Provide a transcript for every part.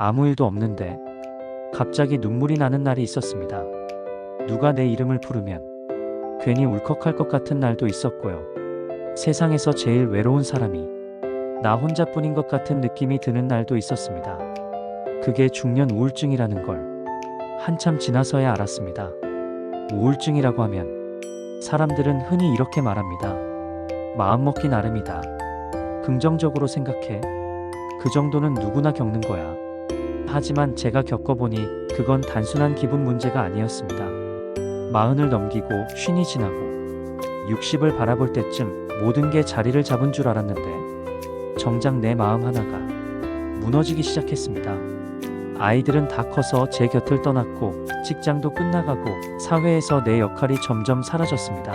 아무 일도 없는데 갑자기 눈물이 나는 날이 있었습니다. 누가 내 이름을 부르면 괜히 울컥할 것 같은 날도 있었고요. 세상에서 제일 외로운 사람이 나 혼자뿐인 것 같은 느낌이 드는 날도 있었습니다. 그게 중년 우울증이라는 걸 한참 지나서야 알았습니다. 우울증이라고 하면 사람들은 흔히 이렇게 말합니다. 마음먹기 나름이다. 긍정적으로 생각해. 그 정도는 누구나 겪는 거야. 하지만 제가 겪어보니 그건 단순한 기분 문제가 아니었습니다. 마흔을 넘기고 쉰이 지나고 60을 바라볼 때쯤 모든 게 자리를 잡은 줄 알았는데 정작 내 마음 하나가 무너지기 시작했습니다. 아이들은 다 커서 제 곁을 떠났고 직장도 끝나가고 사회에서 내 역할이 점점 사라졌습니다.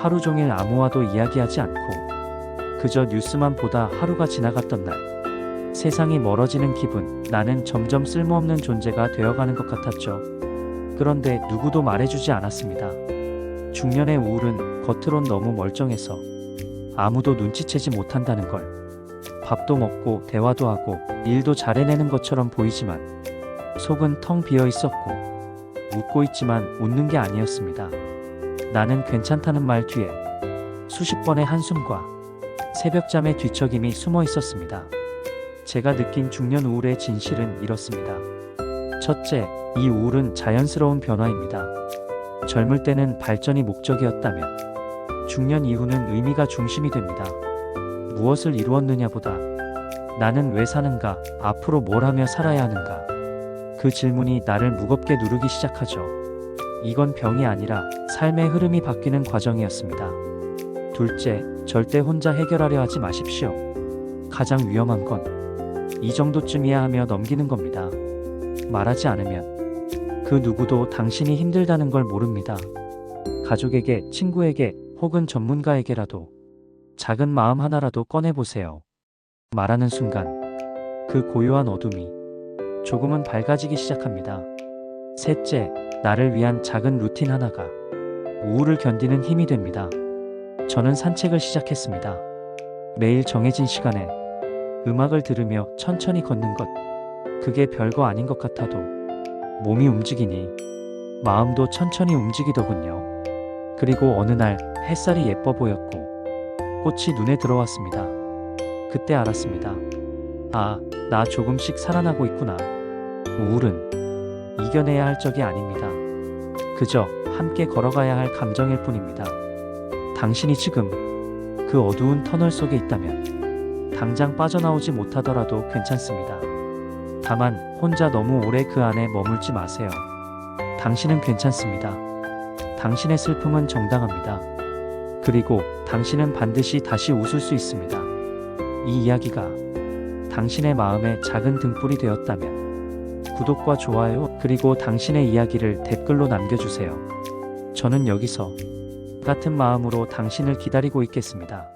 하루 종일 아무와도 이야기하지 않고 그저 뉴스만 보다 하루가 지나갔던 날 세상이 멀어지는 기분 나는 점점 쓸모없는 존재가 되어가는 것 같았죠. 그런데 누구도 말해주지 않았습니다. 중년의 우울은 겉으론 너무 멀쩡해서 아무도 눈치채지 못한다는 걸. 밥도 먹고 대화도 하고 일도 잘해내는 것처럼 보이지만 속은 텅 비어 있었고 웃고 있지만 웃는 게 아니었습니다. 나는 괜찮다는 말 뒤에 수십 번의 한숨과 새벽잠의 뒤척임이 숨어 있었습니다. 제가 느낀 중년 우울의 진실은 이렇습니다. 첫째, 이 우울은 자연스러운 변화입니다. 젊을 때는 발전이 목적이었다면 중년 이후는 의미가 중심이 됩니다. 무엇을 이루었느냐보다 나는 왜 사는가, 앞으로 뭘 하며 살아야 하는가. 그 질문이 나를 무겁게 누르기 시작하죠. 이건 병이 아니라 삶의 흐름이 바뀌는 과정이었습니다. 둘째, 절대 혼자 해결하려 하지 마십시오. 가장 위험한 건 이 정도쯤이야 하며 넘기는 겁니다. 말하지 않으면 그 누구도 당신이 힘들다는 걸 모릅니다. 가족에게, 친구에게 혹은 전문가에게라도 작은 마음 하나라도 꺼내보세요. 말하는 순간 그 고요한 어둠이 조금은 밝아지기 시작합니다. 셋째, 나를 위한 작은 루틴 하나가 우울을 견디는 힘이 됩니다. 저는 산책을 시작했습니다. 매일 정해진 시간에 음악을 들으며 천천히 걷는 것. 그게 별거 아닌 것 같아도 몸이 움직이니 마음도 천천히 움직이더군요. 그리고 어느 날 햇살이 예뻐 보였고 꽃이 눈에 들어왔습니다. 그때 알았습니다. 아, 나 조금씩 살아나고 있구나. 우울은 이겨내야 할 적이 아닙니다. 그저 함께 걸어가야 할 감정일 뿐입니다. 당신이 지금 그 어두운 터널 속에 있다면 당장 빠져나오지 못하더라도 괜찮습니다. 다만 혼자 너무 오래 그 안에 머물지 마세요. 당신은 괜찮습니다. 당신의 슬픔은 정당합니다. 그리고 당신은 반드시 다시 웃을 수 있습니다. 이 이야기가 당신의 마음에 작은 등불이 되었다면 구독과 좋아요 그리고 당신의 이야기를 댓글로 남겨주세요. 저는 여기서 같은 마음으로 당신을 기다리고 있겠습니다.